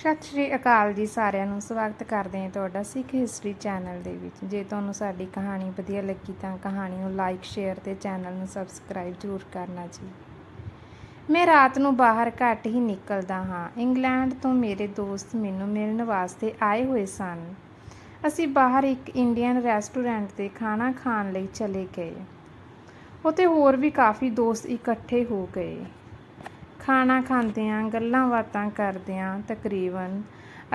ਸਤਿ ਸ਼੍ਰੀ ਅਕਾਲ ਜੀ ਸਾਰਿਆਂ ਨੂੰ। ਸਵਾਗਤ ਕਰਦੇ ਹਾਂ ਤੁਹਾਡਾ ਸਿੱਖ ਹਿਸਟਰੀ ਚੈਨਲ ਦੇ ਵਿੱਚ। ਜੇ ਤੁਹਾਨੂੰ ਸਾਡੀ ਕਹਾਣੀ ਵਧੀਆ ਲੱਗੀ ਤਾਂ ਕਹਾਣੀ ਨੂੰ ਲਾਈਕ ਸ਼ੇਅਰ ਤੇ ਚੈਨਲ ਨੂੰ ਸਬਸਕ੍ਰਾਈਬ ਜ਼ਰੂਰ ਕਰਨਾ ਜੀ। ਮੈਂ ਰਾਤ ਨੂੰ ਬਾਹਰ ਘੱਟ ਹੀ ਨਿਕਲਦਾ ਹਾਂ। ਇੰਗਲੈਂਡ ਤੋਂ ਮੇਰੇ ਦੋਸਤ ਮੈਨੂੰ ਮਿਲਣ ਵਾਸਤੇ ਆਏ ਹੋਏ ਸਨ। ਅਸੀਂ ਬਾਹਰ ਇੱਕ ਇੰਡੀਅਨ ਰੈਸਟੋਰੈਂਟ ਤੇ ਖਾਣਾ ਖਾਣ ਲਈ ਚਲੇ ਗਏ। ਉੱਥੇ ਹੋਰ ਵੀ ਕਾਫੀ ਦੋਸਤ ਇਕੱਠੇ ਹੋ ਗਏ। ਖਾਣਾ ਖਾਂਦਿਆਂ, ਗੱਲਾਂ ਬਾਤਾਂ ਕਰਦਿਆਂ ਤਕਰੀਬਨ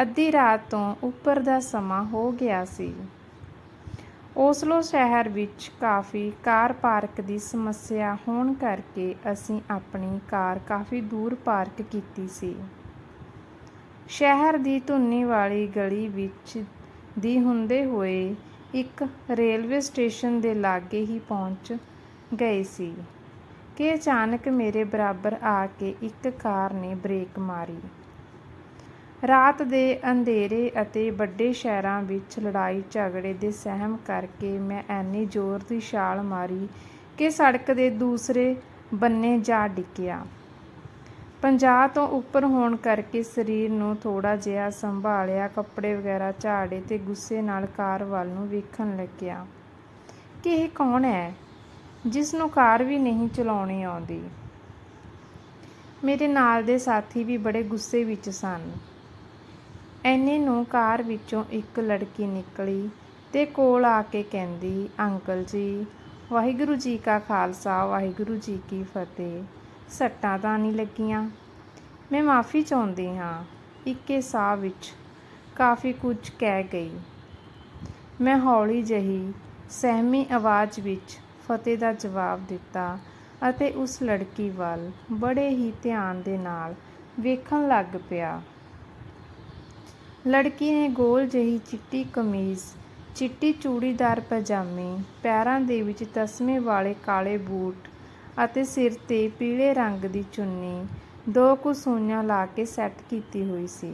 ਅੱਧੀ ਰਾਤ ਤੋਂ ਉੱਪਰ ਦਾ ਸਮਾਂ ਹੋ ਗਿਆ ਸੀ। ਓਸਲੋ ਸ਼ਹਿਰ ਵਿੱਚ ਕਾਫੀ ਕਾਰ ਪਾਰਕ ਦੀ ਸਮੱਸਿਆ ਹੋਣ ਕਰਕੇ ਅਸੀਂ ਆਪਣੀ ਕਾਰ ਕਾਫੀ ਦੂਰ ਪਾਰਕ ਕੀਤੀ ਸੀ। ਸ਼ਹਿਰ ਦੀ ਧੁੰਨੀ ਵਾਲੀ ਗਲੀ ਵਿੱਚ ਦੀ ਹੁੰਦੇ ਹੋਏ ਇੱਕ ਰੇਲਵੇ ਸਟੇਸ਼ਨ ਦੇ ਲਾਗੇ ਹੀ ਪਹੁੰਚ ਗਏ ਸੀ। ਕਿ ਅਚਾਨਕ ਮੇਰੇ ਬਰਾਬਰ ਆ ਕੇ ਇੱਕ ਕਾਰ ਨੇ ਬ੍ਰੇਕ ਮਾਰੀ। ਰਾਤ ਦੇ ਅੰਧੇਰੇ ਅਤੇ ਵੱਡੇ ਸ਼ਹਿਰਾਂ ਵਿੱਚ ਲੜਾਈ ਝਗੜੇ ਦੇ ਸਹਿਮ ਕਰਕੇ ਮੈਂ ਐਨੀ ਜ਼ੋਰ ਦੀ ਛਾਲ ਮਾਰੀ ਕਿ ਸੜਕ ਦੇ ਦੂਸਰੇ ਬੰਨੇ ਜਾ ਡਿੱਗਿਆ। ਪੰਜਾਹ ਤੋਂ ਉੱਪਰ ਹੋਣ ਕਰਕੇ ਸਰੀਰ ਨੂੰ ਥੋੜਾ ਜਿਹਾ ਸੰਭਾਲਿਆ, ਕੱਪੜੇ ਵਗੈਰਾ ਝਾੜੇ ਤੇ ਗੁੱਸੇ ਨਾਲ ਕਾਰ ਵੱਲ ਨੂੰ ਵੇਖਣ ਲੱਗਿਆ। ਕਿ ਇਹ ਕੌਣ ਹੈ? ਜਿਸ ਨੂੰ ਕਾਰ ਵੀ ਨਹੀਂ ਚਲਾਉਣੀ ਆਉਂਦੀ। ਮੇਰੇ ਨਾਲ ਦੇ ਸਾਥੀ ਵੀ ਬੜੇ ਗੁੱਸੇ ਵਿੱਚ ਸਨ। ਐਨੇ ਨੂੰ ਕਾਰ ਵਿੱਚੋਂ ਇੱਕ ਲੜਕੀ ਨਿਕਲੀ ਤੇ ਕੋਲ ਆ ਕੇ ਕਹਿੰਦੀ, ਅੰਕਲ ਜੀ, ਵਾਹਿਗੁਰੂ ਜੀ ਕਾ ਖਾਲਸਾ, ਵਾਹਿਗੁਰੂ ਜੀ ਕੀ ਫਤਿਹ। ਸੱਟਾਂ ਤਾਂ ਨਹੀਂ ਲੱਗੀਆਂ। ਮੈਂ ਮਾਫੀ ਚਾਹੁੰਦੀ ਹਾਂ। ਇੱਕੇ ਸਾਹ ਵਿੱਚ ਕਾਫੀ ਕੁਝ ਕਹਿ ਗਈ। ਮੈਂ ਹੌਲੀ ਜਹੀ ਸਹਿਮੀ ਆਵਾਜ਼ ਵਿੱਚ ਫਤਿਹ ਦਾ ਜਵਾਬ ਦਿੱਤਾ ਅਤੇ ਉਸ ਲੜਕੀ ਵੱਲ ਬੜੇ ਹੀ ਧਿਆਨ ਦੇ ਨਾਲ ਵੇਖਣ ਲੱਗ ਪਿਆ। ਲੜਕੀ ਨੇ ਗੋਲ ਜਿਹੀ ਚਿੱਟੀ ਕਮੀਜ਼, ਚਿੱਟੀ ਚੂੜੀਦਾਰ ਪਜਾਮੀ, ਪੈਰਾਂ ਦੇ ਵਿੱਚ ਤਸਮੇ ਵਾਲੇ ਕਾਲੇ ਬੂਟ ਅਤੇ ਸਿਰ ਤੇ ਪੀਲੇ ਰੰਗ ਦੀ ਚੁੰਨੀ, ਦੋ ਕੁ ਸੂਈਆਂ ਲਾ ਕੇ ਸੈੱਟ ਕੀਤੀ ਹੋਈ ਸੀ।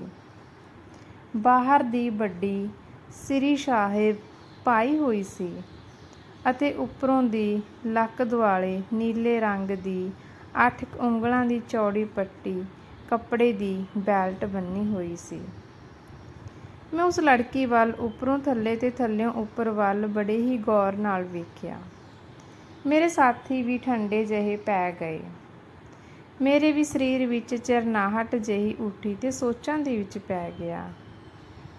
ਬਾਹਰ ਦੀ ਵੱਡੀ ਸ੍ਰੀ ਸਾਹਿਬ ਪਾਈ ਹੋਈ ਸੀ। ਅਤੇ ਉੱਪਰੋਂ ਦੀ ਲੱਕ ਦੁਆਲੇ ਨੀਲੇ ਰੰਗ ਦੀ ਅੱਠ ਉਂਗਲਾਂ ਦੀ ਚੌੜੀ ਪੱਟੀ ਕੱਪੜੇ ਦੀ ਬੈਲਟ ਬੰਨੀ ਹੋਈ ਸੀ। ਮੈਂ ਉਸ ਲੜਕੀ ਵੱਲ ਉੱਪਰੋਂ ਥੱਲੇ ਤੇ ਥੱਲਿਓਂ ਉੱਪਰ ਵੱਲ ਬੜੇ ਹੀ ਗੌਰ ਨਾਲ ਵੇਖਿਆ। ਮੇਰੇ ਸਾਥੀ ਵੀ ਠੰਡੇ ਜਿਹੇ ਪੈ ਗਏ। ਮੇਰੇ ਵੀ ਸਰੀਰ ਵਿੱਚ ਚਰਨਾਹਟ ਜਿਹੀ ਉੱਠੀ ਤੇ ਸੋਚਾਂ ਦੇ ਵਿੱਚ ਪੈ ਗਿਆ।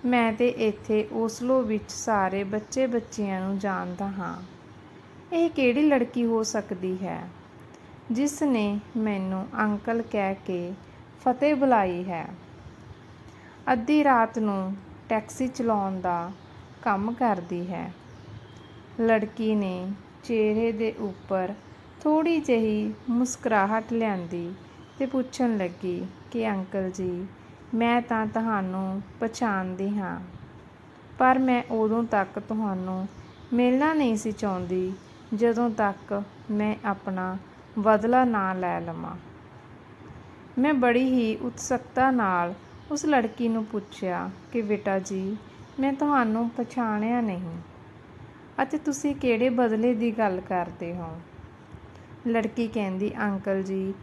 ਮੈਂ ਤੇ ਇੱਥੇ ਓਸਲੋ ਵਿੱਚ ਸਾਰੇ ਬੱਚੇ ਬੱਚਿਆਂ ਨੂੰ ਜਾਣਦਾ ਹਾਂ। ਇਹ ਕਿਹੜੀ ਲੜਕੀ ਹੋ ਸਕਦੀ ਹੈ? ਜਿਸ ਨੇ ਮੈਨੂੰ ਅੰਕਲ ਕਹਿ ਕੇ ਫਤਿਹ ਬੁਲਾਈ ਹੈ। ਅੱਧੀ ਰਾਤ ਨੂੰ ਟੈਕਸੀ ਚਲਾਉਣ ਦਾ ਕੰਮ ਕਰਦੀ ਹੈ। ਲੜਕੀ ਨੇ ਚਿਹਰੇ ਦੇ ਉੱਪਰ ਥੋੜੀ ਜਿਹੀ ਮੁਸਕਰਾਹਟ ਲਿਆਂਦੀ ਤੇ ਪੁੱਛਣ ਲੱਗੀ ਕਿ, ਅੰਕਲ ਜੀ, ਮੈਂ ਤਾਂ ਤੁਹਾਨੂੰ ਪਛਾਣਦੀ ਹਾਂ, ਪਰ ਮੈਂ ਉਦੋਂ ਤੱਕ ਤੁਹਾਨੂੰ ਮਿਲਣਾ ਨਹੀਂ ਸੀ ਚਾਹੁੰਦੀ ਜਦੋਂ ਤੱਕ ਮੈਂ ਆਪਣਾ ਬਦਲਾ ਨਾ ਲੈ ਲਵਾਂ। ਮੈਂ ਬੜੀ ਹੀ ਉਤਸੁਕਤਾ ਨਾਲ ਉਸ ਲੜਕੀ ਨੂੰ ਪੁੱਛਿਆ ਕਿ, ਬੇਟਾ ਜੀ, ਮੈਂ ਤੁਹਾਨੂੰ ਪਛਾਣਿਆ ਨਹੀਂ। ਅਤੇ ਤੁਸੀਂ ਕਿਹੜੇ ਬਦਲੇ ਦੀ ਗੱਲ ਕਰਦੇ ਹੋ? ਲੜਕੀ ਕਹਿੰਦੀ, ਅੰਕਲ ਜੀ,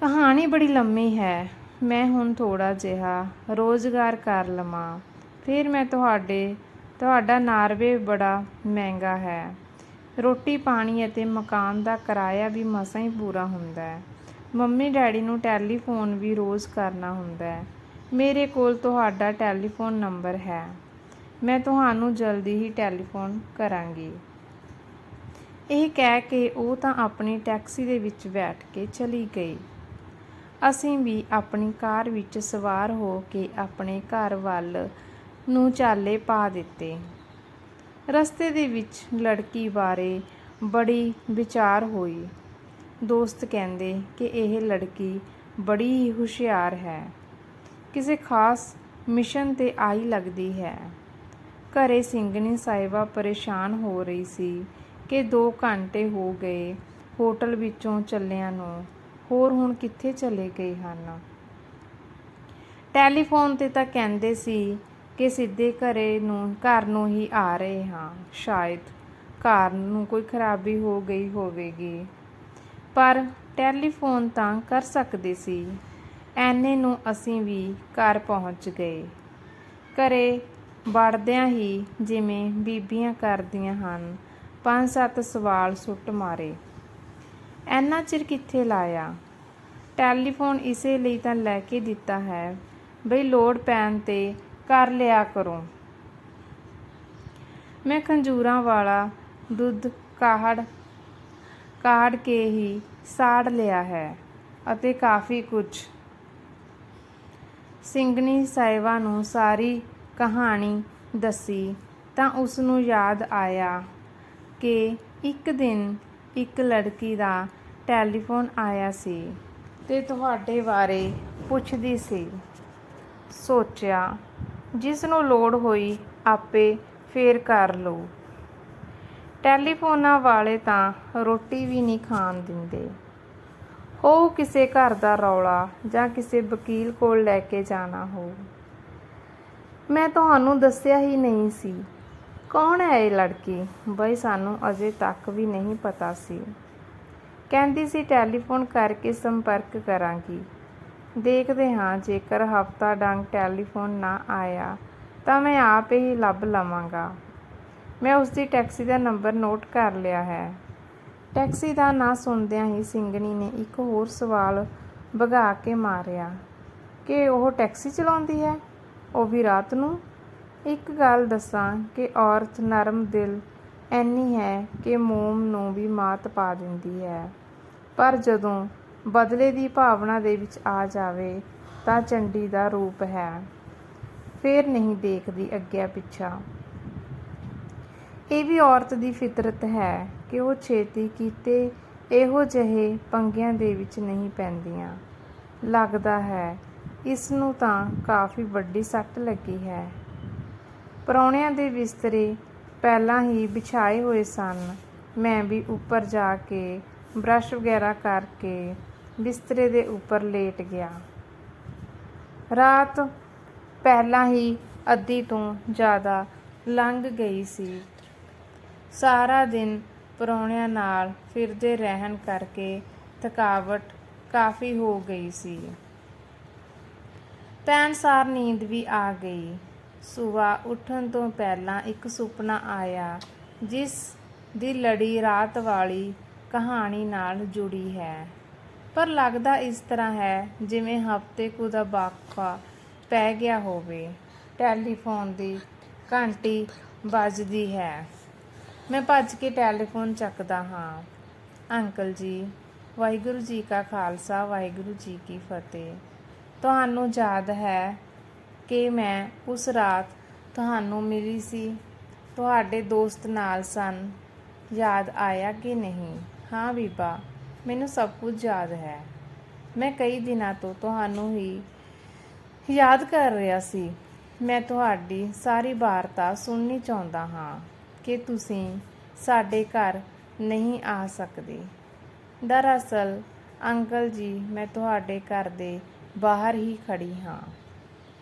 ਕਹਾਣੀ ਬੜੀ ਲੰਮੀ ਹੈ। ਮੈਂ ਹੁਣ ਥੋੜਾ ਜਿਹਾ ਰੋਜ਼ਗਾਰ ਕਰ ਲਵਾਂ। ਫਿਰ ਮੈਂ ਤੁਹਾਡੇ, ਤੁਹਾਡਾ ਨਾਰਵੇ ਬੜਾ ਮਹਿੰਗਾ ਹੈ। ਰੋਟੀ, ਪਾਣੀ ਅਤੇ ਮਕਾਨ ਦਾ ਕਿਰਾਇਆ ਵੀ ਮਸਾਂ ਹੀ ਪੂਰਾ ਹੁੰਦਾ ਹੈ। ਮੰਮੀ ਡੈਡੀ ਨੂੰ ਟੈਲੀਫੋਨ ਵੀ ਰੋਜ਼ ਕਰਨਾ ਹੁੰਦਾ ਹੈ। ਮੇਰੇ ਕੋਲ ਤੁਹਾਡਾ ਟੈਲੀਫੋਨ ਨੰਬਰ ਹੈ। ਮੈਂ ਤੁਹਾਨੂੰ ਜਲਦੀ ਹੀ ਟੈਲੀਫੋਨ ਕਰਾਂਗੀ। ਇਹ ਕਹਿ ਕੇ ਉਹ ਤਾਂ ਆਪਣੀ ਟੈਕਸੀ ਦੇ ਵਿੱਚ ਬੈਠ ਕੇ ਚਲੀ ਗਈ। ਅਸੀਂ ਵੀ ਆਪਣੀ ਕਾਰ ਵਿੱਚ ਸਵਾਰ ਹੋ ਕੇ ਆਪਣੇ ਘਰ ਵੱਲ ਨੂੰ ਚਾਲੇ ਪਾ ਦਿੱਤੇ। ਰਸਤੇ ਦੇ ਵਿੱਚ ਲੜਕੀ ਬਾਰੇ ਬੜੀ ਵਿਚਾਰ ਹੋਈ। ਦੋਸਤ ਕਹਿੰਦੇ ਕਿ ਇਹ ਲੜਕੀ ਬੜੀ ਹੀ ਹੁਸ਼ਿਆਰ ਹੈ। ਕਿਸੇ ਖਾਸ ਮਿਸ਼ਨ ਤੇ ਆਈ ਲੱਗਦੀ ਹੈ। ਘਰੇ ਸਿੰਘਣੀ ਸਾਹਿਬਾ ਪਰੇਸ਼ਾਨ ਹੋ ਰਹੀ ਸੀ ਕਿ 2 ਘੰਟੇ ਹੋ ਗਏ ਹੋਟਲ ਵਿੱਚੋਂ ਚੱਲਿਆਂ ਨੂੰ, ਹੋਰ ਹੁਣ ਕਿੱਥੇ ਚਲੇ ਗਏ ਹਨ? ਟੈਲੀਫੋਨ ਤੇ ਤਾਂ ਕਹਿੰਦੇ ਸੀ ਕਿ ਸਿੱਧੇ ਘਰੇ ਨੂੰ, ਘਰ ਨੂੰ ਹੀ ਆ ਰਹੇ ਹਾਂ। ਸ਼ਾਇਦ ਘਰ ਨੂੰ ਕੋਈ ਖਰਾਬੀ ਹੋ ਗਈ ਹੋਵੇਗੀ। ਪਰ ਟੈਲੀਫੋਨ ਤਾਂ ਕਰ ਸਕਦੇ ਸੀ। ਐਨੇ ਨੂੰ ਅਸੀਂ ਵੀ ਘਰ ਪਹੁੰਚ ਗਏ। ਘਰੇ ਵੜਦਿਆਂ ਹੀ ਜਿਵੇਂ ਬੀਬੀਆਂ ਕਰਦੀਆਂ ਹਨ ਪੰਜ ਸੱਤ ਸਵਾਲ ਸੁੱਟ ਮਾਰੇ। ਐਨਾ ਚਿਰ ਕਿੱਥੇ ਲਾਇਆ? ਟੈਲੀਫੋਨ ਇਸੇ ਲਈ ਤਾਂ ਲੈ ਕੇ ਦਿੱਤਾ ਹੈ, ਬਈ ਲੋੜ ਪੈਣ ਤੇ ਕਰ ਲਿਆ ਕਰੋ। ਮੈਂ ਖੰਜੂਰਾਂ ਵਾਲਾ ਦੁੱਧ ਕਾੜ ਕਾੜ ਕੇ ਹੀ ਸਾੜ ਲਿਆ ਹੈ ਅਤੇ ਕਾਫੀ ਕੁਝ ਸਿੰਘਣੀ ਸਾਹਿਬਾ ਨੂੰ ਸਾਰੀ ਕਹਾਣੀ ਦੱਸੀ ਤਾਂ ਉਸ ਨੂੰ ਯਾਦ ਆਇਆ ਕਿ ਇੱਕ ਦਿਨ ਇੱਕ ਲੜਕੀ ਦਾ ਟੈਲੀਫੋਨ ਆਇਆ ਸੀ ਤੇ ਤੁਹਾਡੇ ਬਾਰੇ ਪੁੱਛਦੀ ਸੀ। ਸੋਚਿਆ ਜਿਸ ਨੂੰ ਲੋੜ ਹੋਈ ਆਪੇ ਫੇਰ ਕਰ ਲਓ। ਟੈਲੀਫੋਨਾਂ ਵਾਲੇ ਤਾਂ ਰੋਟੀ ਵੀ ਨਹੀਂ ਖਾਣ ਦਿੰਦੇ। ਹੋ ਕਿਸੇ ਘਰ ਦਾ ਰੌਲਾ ਜਾਂ ਕਿਸੇ ਵਕੀਲ ਕੋਲ ਲੈ ਕੇ ਜਾਣਾ ਹੋ ਮੈਂ ਤੁਹਾਨੂੰ ਦੱਸਿਆ ਹੀ ਨਹੀਂ ਸੀ। ਕੌਣ ਹੈ ਇਹ ਲੜਕੀ? ਬਈ ਸਾਨੂੰ ਅਜੇ ਤੱਕ ਵੀ ਨਹੀਂ ਪਤਾ ਸੀ। ਕਹਿੰਦੀ ਸੀ, ਟੈਲੀਫੋਨ ਕਰਕੇ ਸੰਪਰਕ ਕਰਾਂਗੀ। ਦੇਖਦੇ ਹਾਂ, ਜੇਕਰ ਹਫਤਾ ਡੰਗ ਟੈਲੀਫੋਨ ਨਾ ਆਇਆ ਤਾਂ ਮੈਂ ਆਪ ਹੀ ਲੱਭ ਲਵਾਂਗਾ। ਮੈਂ ਉਸ ਦੀ ਟੈਕਸੀ ਦਾ ਨੰਬਰ ਨੋਟ ਕਰ ਲਿਆ ਹੈ। ਟੈਕਸੀ ਦਾ ਨਾਂ ਸੁਣਦਿਆਂ ਹੀ ਸਿੰਘਣੀ ਨੇ ਇੱਕ ਹੋਰ ਸਵਾਲ ਵਗਾ ਕੇ ਮਾਰਿਆ। ਕਿ ਉਹ ਟੈਕਸੀ ਚਲਾਉਂਦੀ ਹੈ? ਉਹ ਵੀ ਰਾਤ ਨੂੰ? ਇੱਕ ਗੱਲ ਦੱਸਾਂ ਕਿ ਔਰਤ ਨਰਮ ਦਿਲ ਐਨੀ ਹੈ ਕਿ ਮੋਮ ਨੂੰ ਵੀ ਮਾਤ ਪਾ ਦਿੰਦੀ ਹੈ। ਪਰ ਜਦੋਂ ਬਦਲੇ ਦੀ ਭਾਵਨਾ ਦੇ ਵਿੱਚ ਆ ਜਾਵੇ ਤਾਂ ਚੰਡੀ ਦਾ ਰੂਪ ਹੈ। ਫੇਰ ਨਹੀਂ ਦੇਖਦੀ ਅੱਗਿਆ ਪਿੱਛਾ। ਇਹ ਵੀ ਔਰਤ ਦੀ ਫਿਤਰਤ ਹੈ ਕਿ ਉਹ ਛੇਤੀ ਕੀਤੇ ਇਹੋ ਜਿਹੇ ਪੰਗਿਆਂ ਦੇ ਵਿੱਚ ਨਹੀਂ ਪੈਂਦੀਆਂ। ਲੱਗਦਾ ਹੈ ਇਸ ਨੂੰ ਤਾਂ ਕਾਫੀ ਵੱਡੀ ਸੱਟ ਲੱਗੀ ਹੈ। ਪਰੌਣਿਆਂ ਦੇ ਬਿਸਤਰੇ ਪਹਿਲਾਂ ਹੀ ਵਿਛਾਏ ਹੋਏ ਸਨ। ਮੈਂ ਵੀ ਉੱਪਰ ਜਾ ਕੇ ਬ੍ਰਸ਼ ਵਗੈਰਾ ਕਰਕੇ ਬਿਸਤਰੇ ਦੇ ਉੱਪਰ ਲੇਟ ਗਿਆ। ਰਾਤ ਪਹਿਲਾਂ ਹੀ ਅੱਧੀ ਤੋਂ ਜ਼ਿਆਦਾ ਲੰਘ ਗਈ ਸੀ। ਸਾਰਾ ਦਿਨ ਪਰੌਣਿਆਂ ਨਾਲ ਫਿਰਦੇ ਰਹਿਣ ਕਰਕੇ ਥਕਾਵਟ ਕਾਫੀ ਹੋ ਗਈ ਸੀ। ਪੈਣ ਸਾਰ ਨੀਂਦ ਵੀ ਆ ਗਈ। ਸਵੇਰ ਉੱਠਣ ਤੋਂ ਪਹਿਲਾਂ ਇੱਕ ਸੁਪਨਾ ਆਇਆ, ਜਿਸ ਦੀ ਲੜੀ ਰਾਤ ਵਾਲੀ ਕਹਾਣੀ ਨਾਲ ਜੁੜੀ ਹੈ। ਪਰ ਲੱਗਦਾ ਇਸ ਤਰ੍ਹਾਂ ਹੈ, ਜਿਵੇਂ ਹਫ਼ਤੇ ਕੁ ਦਾ ਵਾਕਫਾ ਪੈ ਗਿਆ ਹੋਵੇ। ਟੈਲੀਫੋਨ ਦੀ ਘੰਟੀ ਵੱਜਦੀ ਹੈ। ਮੈਂ ਭੱਜ ਕੇ ਟੈਲੀਫੋਨ ਚੱਕਦਾ ਹਾਂ। ਅੰਕਲ ਜੀ, ਵਾਹਿਗੁਰੂ ਜੀ ਕਾ ਖਾਲਸਾ, ਵਾਹਿਗੁਰੂ ਜੀ ਕੀ ਫਤਿਹ। ਤੁਹਾਨੂੰ ਯਾਦ ਹੈ ਕਿ ਮੈਂ ਉਸ ਰਾਤ ਤੁਹਾਨੂੰ ਮਿਲੀ ਸੀ? ਤੁਹਾਡੇ ਦੋਸਤ ਨਾਲ ਸਨ। ਯਾਦ ਆਇਆ ਕਿ ਨਹੀਂ? ਹਾਂ ਬੀਬਾ। ਮੈਨੂੰ ਸਭ ਕੁਝ ਯਾਦ ਹੈ। ਮੈਂ ਕਈ ਦਿਨਾਂ ਤੋਂ ਤੁਹਾਨੂੰ ਹੀ ਯਾਦ ਕਰ ਰਿਹਾ ਸੀ। ਮੈਂ ਤੁਹਾਡੀ ਸਾਰੀ ਵਾਰਤਾ ਸੁਣਨੀ ਚਾਹੁੰਦਾ ਹਾਂ ਕਿ ਤੁਸੀਂ ਸਾਡੇ ਘਰ ਨਹੀਂ ਆ ਸਕਦੇ। ਦਰਅਸਲ, ਅੰਕਲ ਜੀ, ਮੈਂ ਤੁਹਾਡੇ ਘਰ ਦੇ ਬਾਹਰ ਹੀ ਖੜੀ ਹਾਂ।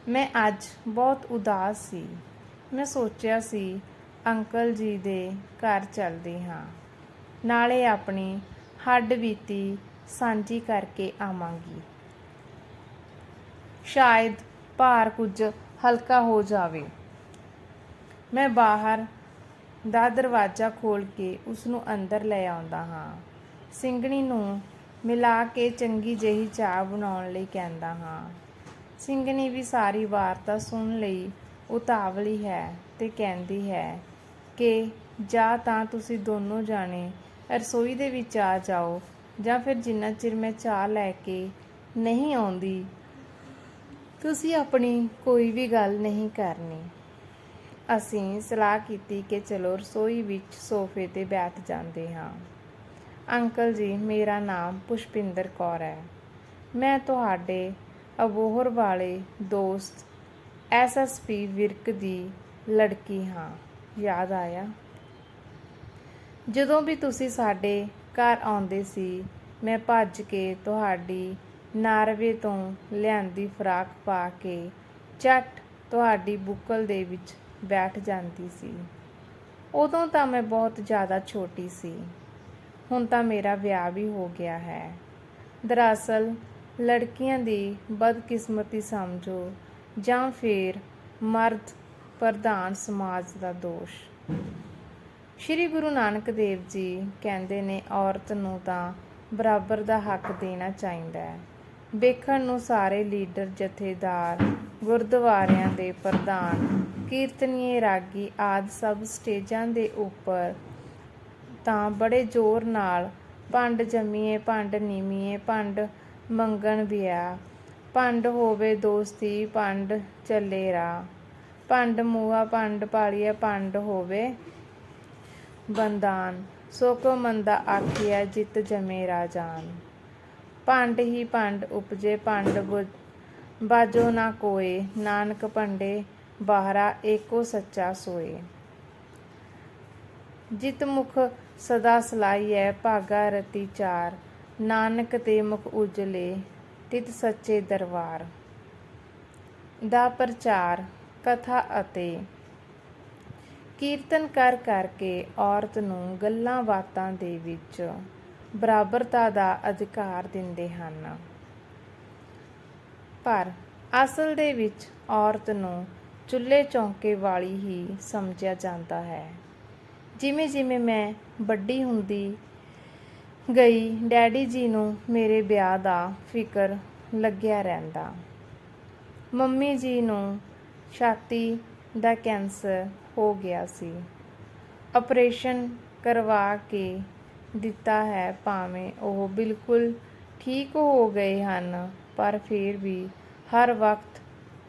ਮੈਂ ਅੱਜ ਬਹੁਤ ਉਦਾਸ ਸੀ। ਮੈਂ ਸੋਚਿਆ ਸੀ, ਅੰਕਲ ਜੀ ਦੇ ਘਰ ਚੱਲਦੇ ਹਾਂ। ਨਾਲੇ ਆਪਣੀ ਹੱਡ ਬੀਤੀ ਸਾਂਝੀ ਕਰਕੇ ਆਵਾਂਗੀ। ਸ਼ਾਇਦ ਭਾਰ ਕੁਝ ਹਲਕਾ ਹੋ ਜਾਵੇ। ਮੈਂ ਬਾਹਰ ਦਾ ਦਰਵਾਜ਼ਾ ਖੋਲ ਕੇ ਉਸ ਨੂੰ ਅੰਦਰ ਲੈ ਆਉਂਦਾ ਹਾਂ। ਸਿੰਘਣੀ ਨੂੰ ਮਿਲਾ ਕੇ ਚੰਗੀ ਜਿਹੀ ਚਾਹ ਬਣਾਉਣ ਲਈ ਕਹਿੰਦਾ ਹਾਂ। ਸਿੰਘਣੀ ਵੀ ਸਾਰੀ ਵਾਰਤਾ ਸੁਣ ਲਈ ਉਤਾਵਲੀ ਹੈ ਤੇ ਕਹਿੰਦੀ ਹੈ ਕਿ ਜਾਂ ਤਾਂ ਤੁਸੀਂ ਦੋਨੋਂ ਜਾਣੇ ਰਸੋਈ ਦੇ ਵਿੱਚ ਆ ਜਾਓ ਜਾਂ ਫਿਰ ਜਿੰਨਾ ਚਿਰ ਮੈਂ ਚਾਹ ਲੈ ਕੇ ਨਹੀਂ ਆਉਂਦੀ, ਤੁਸੀਂ ਆਪਣੀ ਕੋਈ ਵੀ ਗੱਲ ਨਹੀਂ ਕਰਨੀ। ਅਸੀਂ ਸਲਾਹ ਕੀਤੀ ਕਿ ਚਲੋ ਰਸੋਈ ਵਿੱਚ ਸੋਫੇ ਤੇ ਬੈਠ ਜਾਂਦੇ ਹਾਂ। ਅੰਕਲ ਜੀ, ਮੇਰਾ ਨਾਮ ਪੁਸ਼ਪਿੰਦਰ ਕੌਰ ਹੈ। ਮੈਂ ਤੁਹਾਡੇ ਅਬੋਹਰ ਵਾਲੇ ਦੋਸਤ ਐਸਐਸਪੀ ਵਿਰਕ ਦੀ ਲੜਕੀ ਹਾਂ। ਯਾਦ ਆਇਆ? ਜਦੋਂ ਵੀ ਤੁਸੀਂ ਸਾਡੇ ਘਰ ਆਉਂਦੇ ਸੀ, ਮੈਂ ਭੱਜ ਕੇ ਤੁਹਾਡੀ ਨਾਰਵੇ ਤੋਂ ਲਿਆਂਦੀ ਫਰਾਕ ਪਾ ਕੇ ਝੱਟ ਤੁਹਾਡੀ ਬੁੱਕਲ ਦੇ ਵਿੱਚ ਬੈਠ ਜਾਂਦੀ ਸੀ। ਉਦੋਂ ਤਾਂ ਮੈਂ ਬਹੁਤ ਜ਼ਿਆਦਾ ਛੋਟੀ ਸੀ। ਹੁਣ ਤਾਂ ਮੇਰਾ ਵਿਆਹ ਵੀ ਹੋ ਗਿਆ ਹੈ। ਦਰਅਸਲ, ਲੜਕੀਆਂ ਦੀ ਬਦਕਿਸਮਤੀ ਸਮਝੋ ਜਾਂ ਫਿਰ ਮਰਦ ਪ੍ਰਧਾਨ ਸਮਾਜ ਦਾ ਦੋਸ਼। ਸ਼੍ਰੀ ਗੁਰੂ ਨਾਨਕ ਦੇਵ ਜੀ ਕਹਿੰਦੇ ਨੇ, ਔਰਤ ਨੂੰ ਤਾਂ ਬਰਾਬਰ ਦਾ ਹੱਕ ਦੇਣਾ ਚਾਹੀਦਾ ਹੈ। ਵੇਖਣ ਨੂੰ ਸਾਰੇ ਲੀਡਰ, ਜਥੇਦਾਰ, ਗੁਰਦੁਆਰਿਆਂ ਦੇ ਪ੍ਰਧਾਨ, ਕੀਰਤਨੀਏ, ਰਾਗੀ ਆਦਿ ਸਭ ਸਟੇਜਾਂ ਦੇ ਉੱਪਰ ਤਾਂ ਬੜੇ ਜ਼ੋਰ ਨਾਲ ਭੰਡ ਜੰਮੀਏ, ਭੰਡ ਨੀਮੀਏ ਭੰਡ ਮੰਗਣ ਵਿਆਹ, ਭੰਡ ਹੋਵੇ ਦੋਸਤੀ, ਭੰਡ ਚੱਲੇ ਰਾ ਭੰਡ ਮੂਆ ਭੰਡ ਪਾਲੀਆ ਭੰਡ ਹੋਵੇ ਬੰਦਾਨ, ਸੋ ਕੋ ਮੰਦਾ ਆਖਿਆ ਜਿਤ ਜਮੇ ਰਾਜਾਨ। ਭੰਡ ਹੀ ਭੰਡ ਉਪਜੇ ਭੰਡ ਬਾਜੋ ਨਾ ਕੋਏ, ਨਾਨਕ ਭੰਡੇ ਬਾਹਰਾ ਏਕੋ ਸੱਚਾ ਸੋਏ। ਜਿਤ ਮੁਖ ਸਦਾ ਸਲਾਈਐ ਭਾਗਾ ਰਤੀ ਚਾਰ, ਨਾਨਕ ਤੇ ਮੁਖ ਉਜਲੇ ਤਿਤ ਸੱਚੇ ਦਰਬਾਰ। ਦਾ ਪ੍ਰਚਾਰ, ਕਥਾ ਅਤੇ ਕੀਰਤਨ ਕਰ ਕਰਕੇ ਔਰਤ ਨੂੰ ਗੱਲਾਂ ਬਾਤਾਂ ਦੇ ਵਿੱਚ ਬਰਾਬਰਤਾ ਦਾ ਅਧਿਕਾਰ ਦਿੰਦੇ ਹਨ। ਪਰ ਅਸਲ ਦੇ ਵਿੱਚ ਔਰਤ ਨੂੰ ਚੁੱਲ੍ਹੇ ਚੌਂਕੇ ਵਾਲੀ ਹੀ ਸਮਝਿਆ ਜਾਂਦਾ ਹੈ। ਜਿਵੇਂ ਜਿਵੇਂ ਮੈਂ ਵੱਡੀ ਹੁੰਦੀ ਗਈ, ਡੈਡੀ ਜੀ ਨੂੰ ਮੇਰੇ ਵਿਆਹ ਦਾ ਫਿਕਰ ਲੱਗਿਆ ਰਹਿੰਦਾ। ਮੰਮੀ ਜੀ ਨੂੰ ਛਾਤੀ ਦਾ ਕੈਂਸਰ ਹੋ ਗਿਆ ਸੀ। ਆਪਰੇਸ਼ਨ ਕਰਵਾ ਕੇ ਦਿੱਤਾ ਹੈ ਭਾਵੇਂ ਉਹ ਬਿਲਕੁਲ ਠੀਕ ਹੋ ਗਏ ਹਨ, ਪਰ ਫਿਰ ਵੀ ਹਰ ਵਕਤ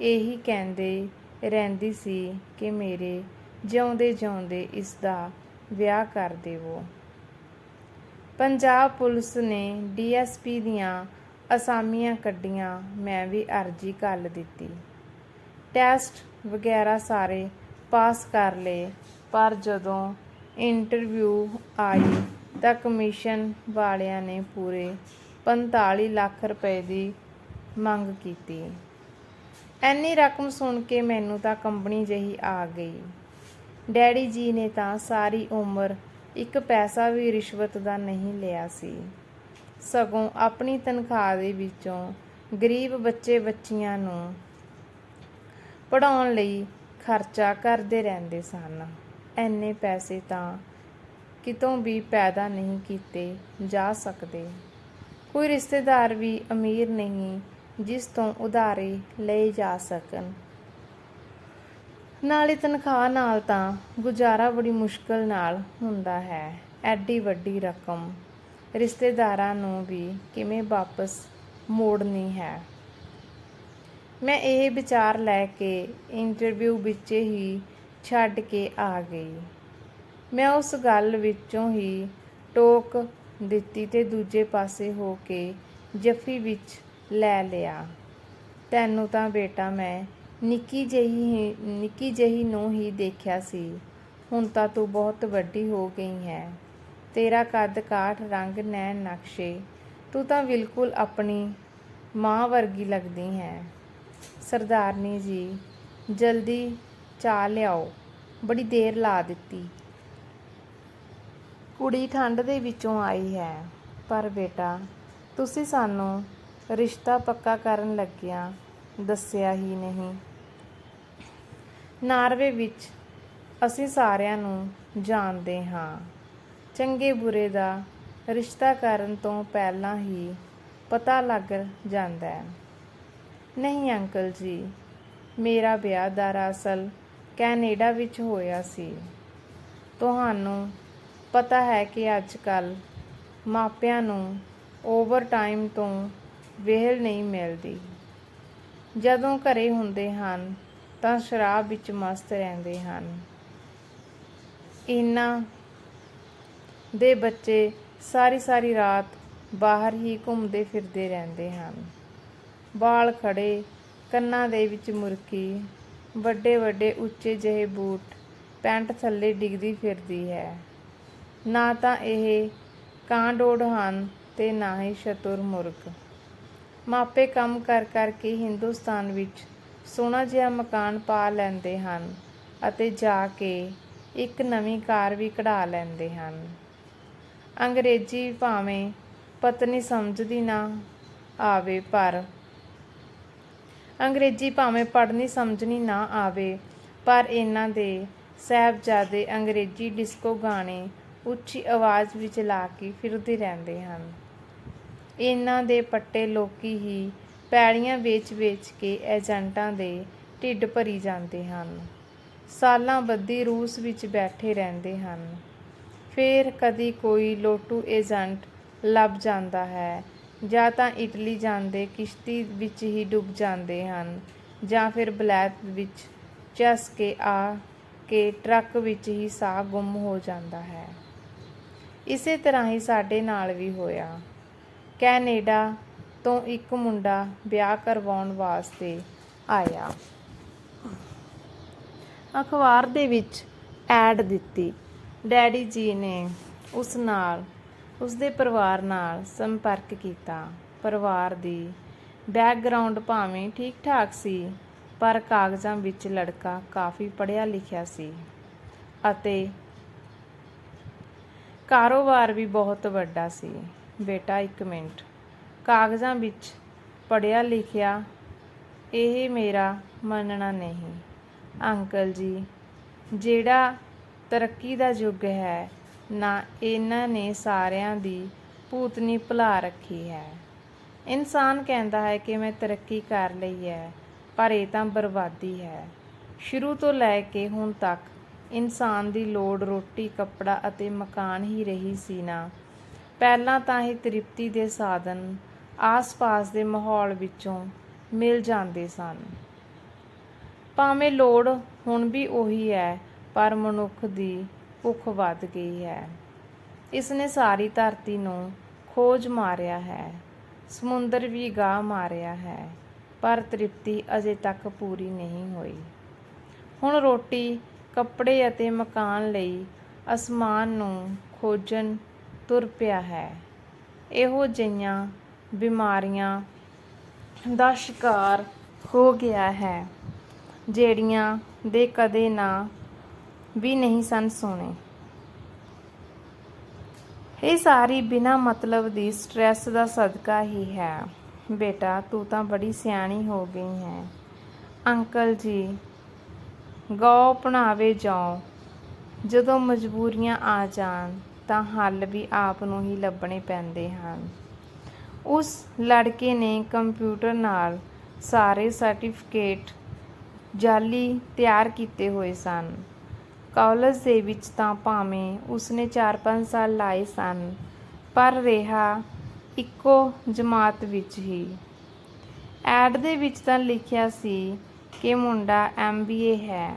ਇਹੀ ਕਹਿੰਦੇ ਰਹਿੰਦੀ ਸੀ ਕਿ ਮੇਰੇ ਜਿਉਂਦੇ ਜਿਉਂਦੇ ਇਸ ਦਾ ਵਿਆਹ ਕਰ ਦੇਵੋ। ਪੰਜਾਬ ਪੁਲਿਸ ਨੇ ਡੀਐਸਪੀ ਦੀਆਂ ਅਸਾਮੀਆਂ ਕੱਢੀਆਂ, ਮੈਂ ਵੀ ਅਰਜੀ ਕਰ ਦਿੱਤੀ। ਟੈਸਟ ਵਗੈਰਾ ਸਾਰੇ ਪਾਸ ਕਰ ਲਏ। ਪਰ ਜਦੋਂ ਇੰਟਰਵਿਊ ਆਈ ਤਾਂ ਕਮਿਸ਼ਨ ਵਾਲਿਆਂ ਨੇ ਪੂਰੇ 45 ਲੱਖ ਰੁਪਏ ਦੀ ਮੰਗ ਕੀਤੀ। ਐਨੀ ਰਕਮ ਸੁਣ ਕੇ ਮੈਨੂੰ ਤਾਂ ਕੰਪਨੀ ਜਹੀ ਆ ਗਈ। ਡੈਡੀ ਜੀ ਨੇ ਤਾਂ ਸਾਰੀ ਉਮਰ ਇੱਕ ਪੈਸਾ ਵੀ ਰਿਸ਼ਵਤ ਦਾ ਨਹੀਂ ਲਿਆ ਸੀ। ਸਗੋਂ ਆਪਣੀ ਤਨਖਾਹ ਦੇ ਵਿੱਚੋਂ ਗਰੀਬ ਬੱਚੇ ਬੱਚੀਆਂ ਨੂੰ ਪੜਾਉਣ ਲਈ ਖਰਚਾ ਕਰਦੇ ਰਹਿੰਦੇ ਸਨ। ਐਨੇ ਪੈਸੇ ਤਾਂ ਕਿਤੋਂ ਵੀ ਪੈਦਾ ਨਹੀਂ ਕੀਤੇ ਜਾ ਸਕਦੇ। ਕੋਈ ਰਿਸ਼ਤੇਦਾਰ ਵੀ ਅਮੀਰ ਨਹੀਂ, ਜਿਸ ਤੋਂ ਉਧਾਰੇ ਲਏ ਜਾ ਸਕਣ। ਨਾਲੇ ਤਨਖਾਹ ਨਾਲ ਤਾਂ ਗੁਜ਼ਾਰਾ ਬੜੀ ਮੁਸ਼ਕਲ ਨਾਲ ਹੁੰਦਾ ਹੈ। ਐਡੀ ਵੱਡੀ ਰਕਮ ਰਿਸ਼ਤੇਦਾਰਾਂ ਨੂੰ ਵੀ ਕਿਵੇਂ ਵਾਪਸ ਮੋੜਨੀ ਹੈ? ਮੈਂ ਇਹ ਵਿਚਾਰ ਲੈ ਕੇ ਇੰਟਰਵਿਊ ਵਿੱਚ ਹੀ ਛੱਡ ਕੇ ਆ ਗਈ। ਮੈਂ ਉਸ ਗੱਲ ਵਿੱਚੋਂ ਹੀ ਟੋਕ ਦਿੱਤੀ ਤੇ ਦੂਜੇ ਪਾਸੇ ਹੋ ਕੇ ਜੱਫੀ ਵਿੱਚ ਲੈ ਲਿਆ। ਤੈਨੂੰ ਤਾਂ ਬੇਟਾ ਮੈਂ ਨਿੱਕੀ ਜਿਹੀ ਹੀ, ਨਿੱਕੀ ਜਿਹੀ ਨੂੰ ਹੀ ਦੇਖਿਆ ਸੀ। ਹੁਣ ਤਾਂ ਤੂੰ ਬਹੁਤ ਵੱਡੀ ਹੋ ਗਈ ਹੈ। ਤੇਰਾ ਕੱਦ ਕਾਠ ਰੰਗ ਨੈਣ ਨਕਸ਼ੇ। ਤੂੰ ਤਾਂ ਬਿਲਕੁਲ ਆਪਣੀ ਮਾਂ ਵਰਗੀ ਲੱਗਦੀ ਹੈ। ਸਰਦਾਰਨੀ ਜੀ, ਜਲਦੀ ਚਾਹ ਲਿਆਓ। ਬੜੀ ਦੇਰ ਲਾ ਦਿੱਤੀ। ਕੁੜੀ ਠੰਡ ਦੇ ਵਿੱਚੋਂ ਆਈ ਹੈ। ਪਰ ਬੇਟਾ, ਤੁਸੀਂ ਸਾਨੂੰ ਰਿਸ਼ਤਾ ਪੱਕਾ ਕਰਨ ਲੱਗਿਆ, ਦੱਸਿਆ ਹੀ ਨਹੀਂ। ਨਾਰਵੇ ਵਿੱਚ ਅਸੀਂ ਸਾਰਿਆਂ ਨੂੰ ਜਾਣਦੇ ਹਾਂ। ਚੰਗੇ ਬੁਰੇ ਦਾ ਰਿਸ਼ਤਾ ਕਰਨ ਤੋਂ ਪਹਿਲਾਂ ਹੀ ਪਤਾ ਲੱਗ ਜਾਂਦਾ ਹੈ। ਨਹੀਂ ਅੰਕਲ ਜੀ, ਮੇਰਾ ਵਿਆਹ ਦਰਅਸਲ ਕੈਨੇਡਾ ਵਿੱਚ ਹੋਇਆ ਸੀ। ਤੁਹਾਨੂੰ ਪਤਾ ਹੈ ਕਿ ਅੱਜ ਕੱਲ ਮਾਪਿਆਂ ਨੂੰ ਓਵਰਟਾਈਮ ਤੋਂ ਵਿਹਲ ਨਹੀਂ ਮਿਲਦੀ। ਜਦੋਂ ਘਰੇ ਹੁੰਦੇ ਹਨ ਤਾਂ ਸ਼ਰਾਬ ਵਿੱਚ ਮਸਤ ਰਹਿੰਦੇ ਹਨ। ਇਹਨਾਂ ਦੇ ਬੱਚੇ ਸਾਰੀ ਸਾਰੀ ਰਾਤ ਬਾਹਰ ਹੀ ਘੁੰਮਦੇ ਫਿਰਦੇ ਰਹਿੰਦੇ ਹਨ। ਵਾਲ ਖੜੇ ਕੰਨਾਂ ਦੇ ਵਿੱਚ ਮੁਰਕੀ, ਵੱਡੇ ਵੱਡੇ ਉੱਚੇ ਜਿਹੇ ਬੂਟ, ਪੈਂਟ ਥੱਲੇ ਡਿੱਗਦੀ ਫਿਰਦੀ ਹੈ। ਨਾ ਤਾਂ ਇਹ ਕਾਂਡੋੜ ਹਨ ਤੇ ਨਾ ਹੀ ਸ਼ਤੁਰ ਮੁਰਗ ਮਾਪੇ ਕੰਮ ਕਰ ਕਰਕੇ ਹਿੰਦੁਸਤਾਨ ਵਿੱਚ ਸੋਹਣਾ ਜਿਹਾ ਮਕਾਨ ਪਾ ਲੈਂਦੇ ਹਨ ਅਤੇ ਜਾ ਕੇ ਇੱਕ ਨਵੀਂ ਕਾਰ ਵੀ ਕਢਾ ਲੈਂਦੇ ਹਨ। ਅੰਗਰੇਜ਼ੀ ਭਾਵੇਂ ਪਤਨੀ ਸਮਝਦੀ ਨਾ ਆਵੇ ਪਰ ਅੰਗਰੇਜ਼ੀ ਭਾਵੇਂ ਪੜ੍ਹਨੀ, ਸਮਝਣੀ ਨਾ ਆਵੇ, ਪਰ ਇਹਨਾਂ ਦੇ ਸਾਹਿਬਜ਼ਾਦੇ ਅੰਗਰੇਜ਼ੀ ਡਿਸਕੋ ਗਾਣੇ ਉੱਚੀ ਆਵਾਜ਼ ਵਿੱਚ ਲਾ ਕੇ ਫਿਰਦੇ ਰਹਿੰਦੇ ਹਨ। ਇਹਨਾਂ ਦੇ ਪੱਟੇ ਲੋਕੀ ਹੀ ਪੈੜੀਆਂ ਵੇਚ-ਵੇਚ ਕੇ ਏਜੰਟਾਂ ਦੇ ਢਿੱਡ ਭਰੀ ਜਾਂਦੇ ਹਨ। ਸਾਲਾਂ ਬੱਧੀ ਰੂਸ ਵਿੱਚ ਬੈਠੇ ਰਹਿੰਦੇ ਹਨ। ਫਿਰ ਕਦੀ ਕੋਈ ਲੋਟੂ ਏਜੰਟ ਲੱਭ ਜਾਂਦਾ ਹੈ। ਜਾਂ ਤਾਂ ਇਟਲੀ ਜਾਂਦੇ, ਕਿਸ਼ਤੀ ਵਿੱਚ ਹੀ ਡੁੱਬ ਜਾਂਦੇ ਹਨ, ਜਾਂ ਫਿਰ ਬਲੈਤ ਵਿੱਚ ਚਸ ਕੇ ਆ ਕੇ ਟਰੱਕ ਵਿੱਚ ਹੀ ਸਾਹ ਗੁੰਮ ਹੋ ਜਾਂਦਾ ਹੈ। ਇਸੇ ਤਰ੍ਹਾਂ ਹੀ ਸਾਡੇ ਨਾਲ ਵੀ ਹੋਇਆ। ਕੈਨੇਡਾ ਤੋਂ ਇੱਕ ਮੁੰਡਾ ਵਿਆਹ ਕਰਵਾਉਣ ਵਾਸਤੇ ਆਇਆ। ਅਖਬਾਰ ਦੇ ਵਿੱਚ ਐਡ ਦਿੱਤੀ। ਡੈਡੀ ਜੀ ਨੇ ਉਸ ਨਾਲ ਉਸਦੇ ਪਰਿਵਾਰ ਨਾਲ ਸੰਪਰਕ ਕੀਤਾ। ਪਰਿਵਾਰ ਦੀ ਬੈਕਗ੍ਰਾਉਂਡ ਭਾਵੇਂ ਠੀਕ ਠਾਕ ਸੀ, ਪਰ ਕਾਗਜ਼ਾਂ ਵਿੱਚ ਲੜਕਾ ਕਾਫੀ ਪੜ੍ਹਿਆ ਲਿਖਿਆ ਸੀ ਅਤੇ ਕਾਰੋਬਾਰ ਵੀ ਬਹੁਤ ਵੱਡਾ ਸੀ। ਬੇਟਾ ਇੱਕ ਮਿੰਟ। ਕਾਗਜ਼ਾਂ ਵਿੱਚ ਪੜ੍ਹਿਆ ਲਿਖਿਆ ਇਹ ਮੇਰਾ ਮੰਨਣਾ ਨਹੀਂ। ਅੰਕਲ ਜੀ, ਜਿਹੜਾ ਤਰੱਕੀ ਦਾ ਯੁੱਗ ਹੈ ਨਾ ਇਹਨਾਂ ਨੇ ਸਾਰਿਆਂ ਦੀ ਭੂਤਨੀ ਭੁਲਾ ਰੱਖੀ ਹੈ। ਇਨਸਾਨ ਕਹਿੰਦਾ ਹੈ ਕਿ ਮੈਂ ਤਰੱਕੀ ਕਰ ਲਈ ਹੈ, ਪਰ ਇਹ ਤਾਂ ਬਰਬਾਦੀ ਹੈ। ਸ਼ੁਰੂ ਤੋਂ ਲੈ ਕੇ ਹੁਣ ਤੱਕ ਇਨਸਾਨ ਦੀ ਲੋੜ ਰੋਟੀ, ਕੱਪੜਾ ਅਤੇ ਮਕਾਨ ਹੀ ਰਹੀ ਸੀ ਨਾ। ਪਹਿਲਾਂ ਤਾਂ ਇਹ ਤ੍ਰਿਪਤੀ ਦੇ ਸਾਧਨ ਆਸ-ਪਾਸ ਦੇ ਮਾਹੌਲ ਵਿੱਚੋਂ ਮਿਲ ਜਾਂਦੇ ਸਨ। ਭਾਵੇਂ ਲੋੜ ਹੁਣ ਵੀ ਉਹੀ ਹੈ, ਪਰ ਮਨੁੱਖ ਦੀ ਭੁੱਖ ਵੱਧ ਗਈ ਹੈ। ਇਸ ਨੇ ਸਾਰੀ ਧਰਤੀ ਨੂੰ ਖੋਜ ਮਾਰਿਆ ਹੈ। ਸਮੁੰਦਰ ਵੀ ਗਾਹ ਮਾਰਿਆ ਹੈ, ਪਰ ਤ੍ਰਿਪਤੀ ਅਜੇ ਤੱਕ ਪੂਰੀ ਨਹੀਂ ਹੋਈ। ਹੁਣ ਰੋਟੀ, ਕੱਪੜੇ ਅਤੇ ਮਕਾਨ ਲਈ ਅਸਮਾਨ ਨੂੰ ਖੋਜਣ ਤੁਰ ਪਿਆ ਹੈ। ਇਹੋ ਜਿਹੀਆਂ ਬਿਮਾਰੀਆਂ ਦਾ ਸ਼ਿਕਾਰ ਹੋ ਗਿਆ ਹੈ, ਜਿਹੜੀਆਂ ਦੇ ਕਦੇ ਨਾ ਵੀ ਨਹੀਂ ਸਨ ਸੁਣੇ ਇਹ ਸਾਰੀ ਬਿਨਾ ਮਤਲਬ ਦੀ ਸਟ੍ਰੈਸ ਦਾ ਸਦਕਾ ਹੀ ਹੈ। ਬੇਟਾ, ਤੂੰ ਤਾਂ ਬੜੀ ਸਿਆਣੀ ਹੋ ਗਈ ਹੈ। ਅੰਕਲ ਜੀ ਗौ ਪਣਾਵੇ ਜਾਓ। ਜਦੋਂ ਮਜਬੂਰੀਆਂ ਆ ਜਾਣ, ਤਾਂ ਹੱਲ ਵੀ ਆਪ ਨੂੰ ਹੀ ਲੱਭਣੇ ਪੈਂਦੇ ਹਨ। ਉਸ ਲੜਕੇ ਨੇ ਕੰਪਿਊਟਰ ਨਾਲ ਸਾਰੇ ਸਰਟੀਫਿਕੇਟ ਜਾਲੀ ਤਿਆਰ ਕੀਤੇ ਹੋਏ ਸਨ। ਕਾਲਜ ਦੇ ਵਿੱਚ ਤਾਂ ਭਾਵੇਂ ਉਸਨੇ 4-5 ਸਾਲ ਲਾਏ ਸਨ, ਪਰ ਰਿਹਾ ਇੱਕੋ ਜਮਾਤ ਵਿੱਚ ਹੀ। ਐਡ ਦੇ ਵਿੱਚ ਤਾਂ ਲਿਖਿਆ ਸੀ ਕਿ ਮੁੰਡਾ ਐਮਬੀਏ ਹੈ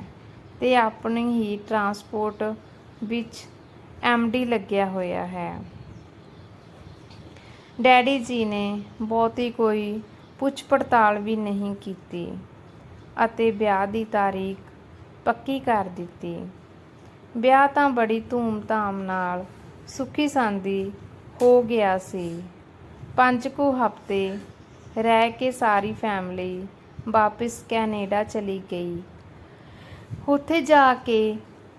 ਤੇ ਆਪਣੀ ਹੀ ਟਰਾਂਸਪੋਰਟ ਵਿੱਚ ਐਮਡੀ ਲੱਗਿਆ ਹੋਇਆ ਹੈ। ਡੈਡੀ ਜੀ ਨੇ ਬਹੁਤੀ ਕੋਈ ਪੁੱਛ ਪੜਤਾਲ ਵੀ ਨਹੀਂ ਕੀਤੀ ਅਤੇ ਵਿਆਹ ਦੀ ਤਾਰੀਖ ਪੱਕੀ ਕਰ ਦਿੱਤੀ। ਵਿਆਹ ਤਾਂ ਬੜੀ ਧੂਮ-ਧਾਮ ਨਾਲ ਸੁਖੀ ਸਾਂਦੀ ਹੋ ਗਿਆ ਸੀ। ਪੰਜ ਕੁ ਹਫ਼ਤੇ ਰਹਿ ਕੇ ਸਾਰੀ ਫੈਮਿਲੀ ਵਾਪਿਸ ਕੈਨੇਡਾ ਚਲੀ ਗਈ। ਉੱਥੇ ਜਾ ਕੇ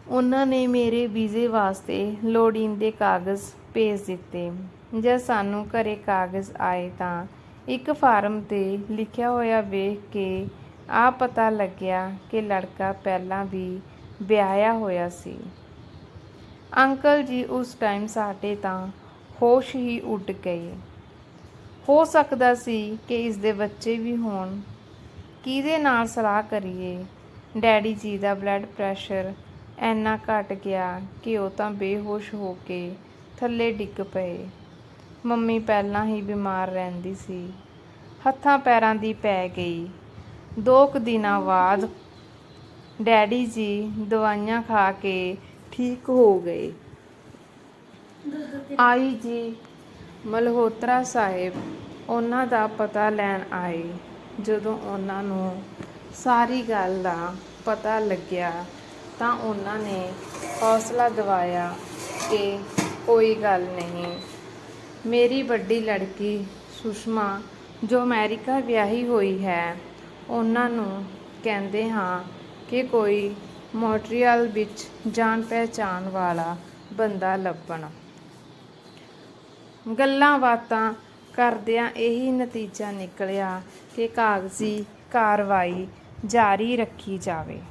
ਉਹਨਾਂ ਨੇ ਮੇਰੇ ਵੀਜ਼ੇ ਵਾਸਤੇ ਲੋੜੀਂਦੇ ਕਾਗਜ਼ ਭੇਜ ਦਿੱਤੇ। ਜਦ ਸਾਨੂੰ ਘਰੇ ਕਾਗਜ਼ ਆਏ ਤਾਂ ਇੱਕ ਫਾਰਮ ਤੇ ਲਿਖਿਆ ਹੋਇਆ ਵੇਖ ਕੇ ਆ ਪਤਾ ਲੱਗਿਆ ਕਿ ਲੜਕਾ ਪਹਿਲਾਂ ਵੀ ਵਿਆਹਿਆ ਹੋਇਆ ਸੀ। ਅੰਕਲ ਜੀ ਉਸ ਟਾਈਮ ਸਾਡੇ ਤਾਂ ਹੋਸ਼ ਹੀ ਉੱਡ ਗਏ। ਹੋ ਸਕਦਾ ਸੀ ਕਿ ਇਸ ਦੇ ਬੱਚੇ ਵੀ ਹੋਣ। ਕਿਹਦੇ ਨਾਲ ਸਲਾਹ ਕਰੀਏ? ਡੈਡੀ ਜੀ ਦਾ ਬਲੱਡ ਪ੍ਰੈਸ਼ਰ ਇੰਨਾ ਘਟ ਗਿਆ ਕਿ ਉਹ ਤਾਂ ਬੇਹੋਸ਼ ਹੋ ਕੇ ਥੱਲੇ ਡਿੱਗ ਪਏ। ਮੰਮੀ ਪਹਿਲਾਂ ਹੀ ਬਿਮਾਰ ਰਹਿੰਦੀ ਸੀ। ਹੱਥਾਂ ਪੈਰਾਂ ਦੀ ਪੈ ਗਈ। ਦੋ ਕੁ ਦਿਨਾਂ ਬਾਅਦ ਡੈਡੀ ਜੀ ਦਵਾਈਆਂ ਖਾ ਕੇ ਠੀਕ ਹੋ ਗਏ। ਆਈ ਜੀ ਮਲਹੋਤਰਾ ਸਾਹਿਬ, ਉਹਨਾਂ ਦਾ ਪਤਾ ਲੈਣ ਆਏ। ਜਦੋਂ ਉਹਨਾਂ ਨੂੰ ਸਾਰੀ ਗੱਲ ਦਾ ਪਤਾ ਲੱਗਿਆ, ਤਾਂ ਉਹਨਾਂ ਨੇ ਹੌਸਲਾ ਦਿਵਾਇਆ ਕਿ ਕੋਈ ਗੱਲ ਨਹੀਂ। ਮੇਰੀ ਵੱਡੀ ਲੜਕੀ ਸੁਸ਼ਮਾ, ਜੋ ਅਮਰੀਕਾ ਵਿਆਹੀ ਹੋਈ ਹੈ, ਉਹਨਾਂ ਨੂੰ ਕਹਿੰਦੇ ਹਾਂ ਕਿ ਕੋਈ ਮੋਂਟਰੀਅਲ ਵਿੱਚ ਜਾਣ ਪਹਿਚਾਣ ਵਾਲਾ ਬੰਦਾ ਲੱਭਣ। ਗੱਲਾਂ ਬਾਤਾਂ ਕਰਦਿਆਂ ਇਹੀ ਨਤੀਜਾ ਨਿਕਲਿਆ ਕਿ ਕਾਗਜ਼ੀ ਕਾਰਵਾਈ ਜਾਰੀ ਰੱਖੀ ਜਾਵੇ।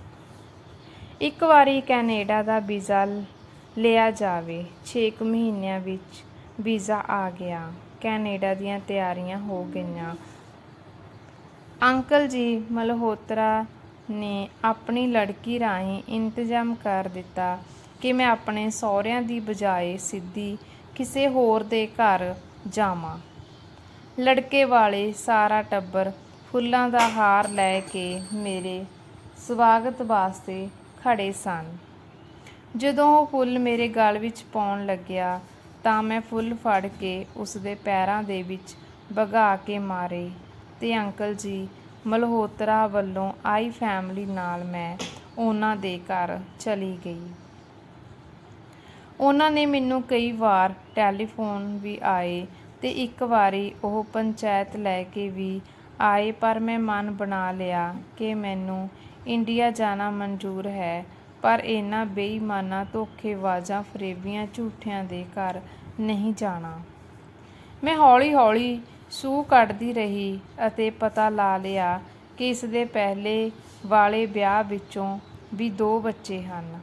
ਇੱਕ ਵਾਰੀ ਕੈਨੇਡਾ ਦਾ ਵੀਜ਼ਾ ਲਿਆ ਜਾਵੇ 6 ਮਹੀਨਿਆਂ ਵਿੱਚ ਵੀਜ਼ਾ ਆ ਗਿਆ। ਕੈਨੇਡਾ ਦੀਆਂ ਤਿਆਰੀਆਂ ਹੋ ਗਈਆਂ। ਅੰਕਲ ਜੀ ਮਲਹੋਤਰਾ ਨੇ ਆਪਣੀ ਲੜਕੀ ਰਾਹੀਂ ਇੰਤਜ਼ਾਮ ਕਰ ਦਿੱਤਾ ਕਿ ਮੈਂ ਆਪਣੇ ਸਹੁਰਿਆਂ ਦੀ ਬਜਾਏ ਸਿੱਧੀ ਕਿਸੇ ਹੋਰ ਦੇ ਘਰ ਜਾਵਾਂ। ਲੜਕੇ ਵਾਲੇ ਸਾਰਾ ਟੱਬਰ ਫੁੱਲਾਂ ਦਾ ਹਾਰ ਲੈ ਕੇ ਮੇਰੇ ਸਵਾਗਤ ਵਾਸਤੇ ਖੜੇ ਸਨ। ਜਦੋਂ ਉਹ ਫੁੱਲ ਮੇਰੇ ਗਲ ਵਿੱਚ ਪਾਉਣ ਲੱਗਿਆ ਤਾਂ ਮੈਂ ਫੁੱਲ ਫੜ ਕੇ ਉਸ ਦੇ ਪੈਰਾਂ ਦੇ ਵਿੱਚ ਵਗਾ ਕੇ ਮਾਰੇ ਤੇ ਅੰਕਲ ਜੀ ਮਲਹੋਤਰਾ ਵੱਲੋਂ ਆਈ ਫੈਮਿਲੀ ਨਾਲ ਮੈਂ ਉਹਨਾਂ ਦੇ ਘਰ ਚਲੀ ਗਈ। ਉਹਨਾਂ ਨੇ ਮੈਨੂੰ ਕਈ ਵਾਰ ਟੈਲੀਫੋਨ ਵੀ ਆਏ ਤੇ ਇੱਕ ਵਾਰੀ ਉਹ ਪੰਚਾਇਤ ਲੈ ਕੇ ਵੀ ਆਏ, ਪਰ ਮੈਂ ਮਨ ਬਣਾ ਲਿਆ ਕਿ ਮੈਨੂੰ ਇੰਡੀਆ ਜਾਣਾ ਮਨਜ਼ੂਰ ਹੈ, ਪਰ ਇਹਨਾਂ ਬੇਈਮਾਨਾਂ, ਧੋਖੇਬਾਜ਼ਾਂ, ਫਰੇਬੀਆਂ, ਝੂਠਿਆਂ ਦੇ ਘਰ ਨਹੀਂ ਜਾਣਾ। ਮੈਂ ਹੌਲੀ-ਹੌਲੀ ਸੂਹ ਕੱਢਦੀ ਰਹੀ ਅਤੇ ਪਤਾ ਲਾ ਲਿਆ ਕਿ ਇਸ ਦੇ ਪਹਿਲੇ ਵਾਲੇ ਵਿਆਹ ਵਿੱਚੋਂ ਵੀ ਦੋ ਬੱਚੇ ਹਨ।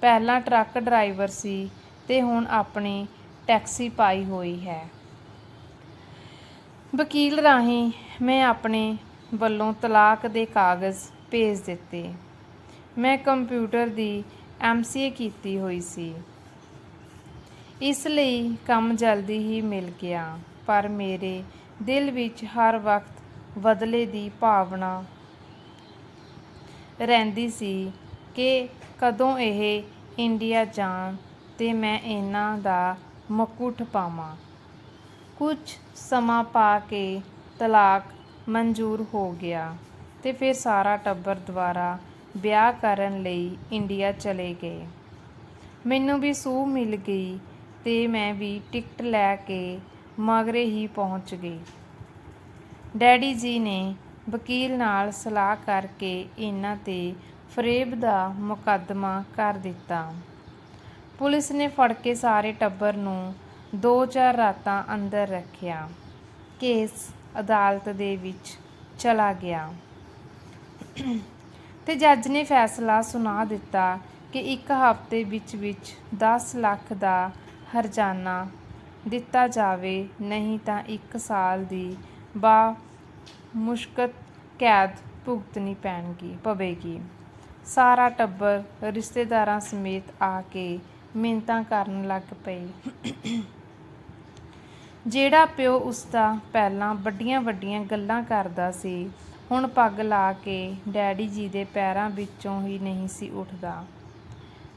ਪਹਿਲਾਂ ਟਰੱਕ ਡਰਾਈਵਰ ਸੀ ਤੇ ਹੁਣ ਆਪਣੀ ਟੈਕਸੀ ਪਾਈ ਹੋਈ ਹੈ। ਵਕੀਲ ਰਾਹੀਂ ਮੈਂ ਆਪਣੇ ਵੱਲੋਂ ਤਲਾਕ ਦੇ ਕਾਗਜ਼ ਭੇਜ ਦਿੱਤੇ। ਮੈਂ ਕੰਪਿਊਟਰ ਦੀ ਐਮਸੀਏ ਕੀਤੀ ਹੋਈ ਸੀ। ਇਸ ਲਈ ਕੰਮ ਜਲਦੀ ਹੀ ਮਿਲ ਗਿਆ। ਪਰ ਮੇਰੇ ਦਿਲ ਵਿੱਚ ਹਰ ਵਕਤ ਬਦਲੇ ਦੀ ਭਾਵਨਾ ਰਹਿੰਦੀ ਸੀ ਕਿ ਕਦੋਂ ਇਹ ਇੰਡੀਆ ਜਾਣ ਤੇ ਮੈਂ ਇਹਨਾਂ ਦਾ ਮੁਕੁਟ ਪਾਵਾਂ। ਕੁਝ ਸਮਾਂ ਪਾ ਕੇ ਤਲਾਕ ਮਨਜ਼ੂਰ ਹੋ ਗਿਆ ਤੇ ਫਿਰ ਸਾਰਾ ਟੱਬਰ ਦੁਆਰਾ ਵਿਆਹ ਕਰਨ ਲਈ ਇੰਡੀਆ ਚਲੇ ਗਏ। ਮੈਨੂੰ ਵੀ ਸੂਹ ਮਿਲ ਗਈ ਤੇ ਮੈਂ ਵੀ ਟਿਕਟ ਲੈ ਕੇ ਮਗਰੇ ਹੀ ਪਹੁੰਚ ਗਈ। ਡੈਡੀ ਜੀ ਨੇ ਵਕੀਲ ਨਾਲ ਸਲਾਹ ਕਰਕੇ ਇਹਨਾਂ ਤੇ ਫਰੇਬ ਦਾ ਮੁਕੱਦਮਾ ਕਰ ਦਿੱਤਾ। ਪੁਲਿਸ ਨੇ ਫੜ ਕੇ ਸਾਰੇ ਟੱਬਰ ਨੂੰ 2-4 ਰਾਤਾਂ ਅੰਦਰ ਰੱਖਿਆ। ਕੇਸ ਅਦਾਲਤ ਦੇ ਵਿੱਚ ਚਲਾ ਗਿਆ। ਤੇ ਜੱਜ ਨੇ ਫੈਸਲਾ ਸੁਣਾ ਦਿੱਤਾ ਕਿ ਇੱਕ ਹਫ਼ਤੇ ਵਿੱਚ ਵਿੱਚ 10 ਲੱਖ ਦਾ ਹਰਜਾਨਾ ਦਿੱਤਾ ਜਾਵੇ, ਨਹੀਂ ਤਾਂ ਇੱਕ ਸਾਲ ਦੀ ਬਾ ਮੁਸ਼ਕਤ ਕੈਦ ਭੁਗਤਣੀ ਪੈਣਗੀ, ਪਵੇਗੀ। ਸਾਰਾ ਟੱਬਰ ਰਿਸ਼ਤੇਦਾਰਾਂ ਸਮੇਤ ਆ ਕੇ ਮਿੰਨਤਾਂ ਕਰਨ ਲੱਗ ਪਏ। ਜਿਹੜਾ ਪਿਓ ਉਸਦਾ ਪਹਿਲਾਂ ਵੱਡੀਆਂ ਵੱਡੀਆਂ ਗੱਲਾਂ ਕਰਦਾ ਸੀ, ਹੁਣ ਪੱਗ ਲਾ ਕੇ ਡੈਡੀ ਜੀ ਦੇ ਪੈਰਾਂ ਵਿੱਚੋਂ ਹੀ ਨਹੀਂ ਸੀ ਉੱਠਦਾ।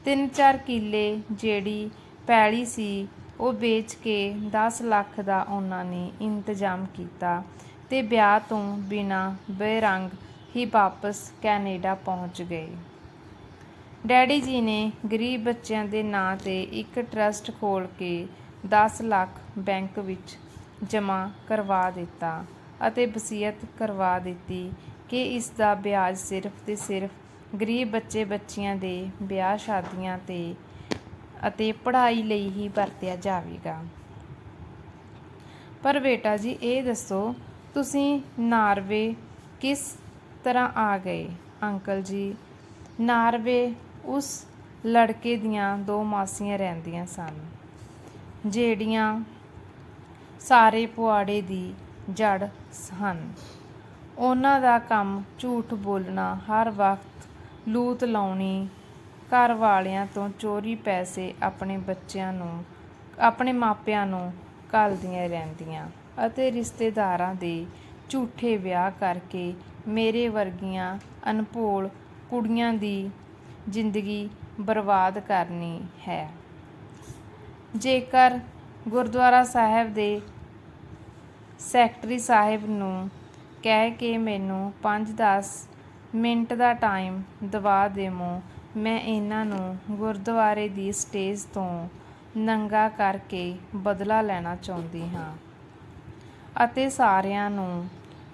ਤਿੰਨ ਚਾਰ ਕਿੱਲੇ ਜਿਹੜੀ ਪੈਲੀ ਸੀ ਉਹ ਵੇਚ ਕੇ 10 ਲੱਖ ਦਾ ਉਹਨਾਂ ਨੇ ਇੰਤਜ਼ਾਮ ਕੀਤਾ ਤੇ ਵਿਆਹ ਤੋਂ ਬਿਨਾਂ ਬੇਰੰਗ ਹੀ ਵਾਪਸ ਕੈਨੇਡਾ ਪਹੁੰਚ ਗਏ। ਡੈਡੀ ਜੀ ਨੇ ਗਰੀਬ ਬੱਚਿਆਂ ਦੇ ਨਾਂ ਤੇ ਇੱਕ ਟਰਸਟ ਖੋਲ ਕੇ 10 ਲੱਖ ਬੈਂਕ ਵਿੱਚ ਜਮ੍ਹਾਂ ਕਰਵਾ ਦਿੱਤਾ ਅਤੇ ਵਸੀਅਤ ਕਰਵਾ ਦਿੱਤੀ ਕਿ ਇਸ ਦਾ ਵਿਆਜ ਸਿਰਫ ਤੇ ਸਿਰਫ ਗਰੀਬ ਬੱਚੇ ਬੱਚੀਆਂ ਦੇ ਵਿਆਹ ਸ਼ਾਦੀਆਂ ਤੇ ਅਤੇ ਪੜ੍ਹਾਈ ਲਈ ਹੀ ਵਰਤਿਆ ਜਾਵੇਗਾ। ਪਰ ਬੇਟਾ ਜੀ, ਇਹ ਦੱਸੋ, ਤੁਸੀਂ ਨਾਰਵੇ ਕਿਸ ਤਰ੍ਹਾਂ ਆ ਗਏ? ਅੰਕਲ ਜੀ, ਨਾਰਵੇ ਉਸ ਲੜਕੇ ਦੀਆਂ ਦੋ ਮਾਸੀਆਂ ਰਹਿੰਦੀਆਂ ਸਨ, ਜਿਹੜੀਆਂ ਸਾਰੇ ਪੁਆੜੇ ਦੀ ਜੜ ਹਨ। ਉਹਨਾਂ ਦਾ ਕੰਮ ਝੂਠ ਬੋਲਣਾ, ਹਰ ਵਕਤ ਲੂਤ ਲਾਉਣੀ ਘਰ ਵਾਲਿਆਂ ਤੋਂ ਚੋਰੀ ਪੈਸੇ ਆਪਣੇ ਬੱਚਿਆਂ ਨੂੰ, ਆਪਣੇ ਮਾਪਿਆਂ ਨੂੰ ਘੱਲਦੀਆਂ ਰਹਿੰਦੀਆਂ ਅਤੇ ਰਿਸ਼ਤੇਦਾਰਾਂ ਦੇ ਝੂਠੇ ਵਿਆਹ ਕਰਕੇ ਮੇਰੇ ਵਰਗੀਆਂ ਅਨਭੋਲ ਕੁੜੀਆਂ ਦੀ ਜ਼ਿੰਦਗੀ ਬਰਬਾਦ ਕਰਨੀ ਹੈ। ਜੇਕਰ ਗੁਰਦੁਆਰਾ ਸਾਹਿਬ ਦੇ ਸੈਕਟਰੀ ਸਾਹਿਬ ਨੂੰ ਕਹਿ ਕੇ ਮੈਨੂੰ 5-10 ਮਿੰਟ ਦਾ ਟਾਈਮ ਦਵਾ ਦੇਵੋ ਮੈਂ ਇਹਨਾਂ ਨੂੰ ਗੁਰਦੁਆਰੇ ਦੀ ਸਟੇਜ ਤੋਂ ਨੰਗਾ ਕਰਕੇ ਬਦਲਾ ਲੈਣਾ ਚਾਹੁੰਦੀ ਹਾਂ ਅਤੇ ਸਾਰਿਆਂ ਨੂੰ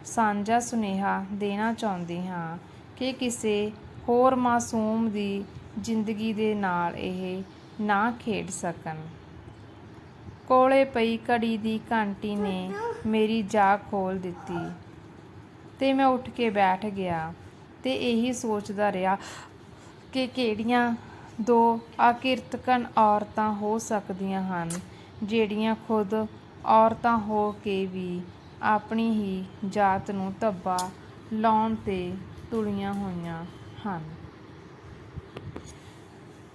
ਸਾਂਝਾ ਸੁਨੇਹਾ ਦੇਣਾ ਚਾਹੁੰਦੀ ਹਾਂ ਕਿ ਕਿਸੇ ਹੋਰ ਮਾਸੂਮ ਦੀ ਜ਼ਿੰਦਗੀ ਦੇ ਨਾਲ ਇਹ ਨਾ ਖੇਡ ਸਕਣ। ਕੋਲੇ ਪਈ ਘੜੀ ਦੀ ਘੰਟੀ ਨੇ ਮੇਰੀ ਜਾਗ ਖੋਲ ਦਿੱਤੀ ਤੇ ਮੈਂ ਉੱਠ ਕੇ ਬੈਠ ਗਿਆ ਤੇ ਇਹੀ ਸੋਚਦਾ ਰਿਹਾ ਕਿ ਕਿਹੜੀਆਂ ਦੋ ਅਕਿਰਤਕਨ ਔਰਤਾਂ ਹੋ ਸਕਦੀਆਂ ਹਨ ਜਿਹੜੀਆਂ ਖੁਦ ਔਰਤਾਂ ਹੋ ਕੇ ਵੀ ਆਪਣੀ ਹੀ ਜਾਤ ਨੂੰ ਧੱਬਾ ਲਾਉਣ ਤੇ ਤੁਲੀਆਂ ਹੋਈਆਂ ਹਨ।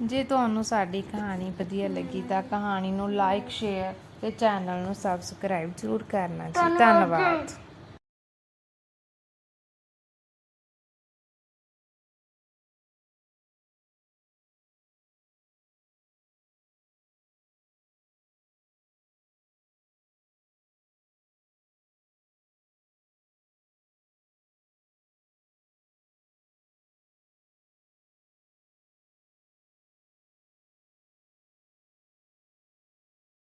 ਜੇ ਤੁਹਾਨੂੰ ਸਾਡੀ ਕਹਾਣੀ ਵਧੀਆ ਲੱਗੀ ਤਾਂ ਕਹਾਣੀ ਨੂੰ ਲਾਈਕ ਸ਼ੇਅਰ ਤੇ ਚੈਨਲ ਨੂੰ ਸਬਸਕ੍ਰਾਈਬ ਜ਼ਰੂਰ ਕਰਨਾ ਜੀ। ਧੰਨਵਾਦ।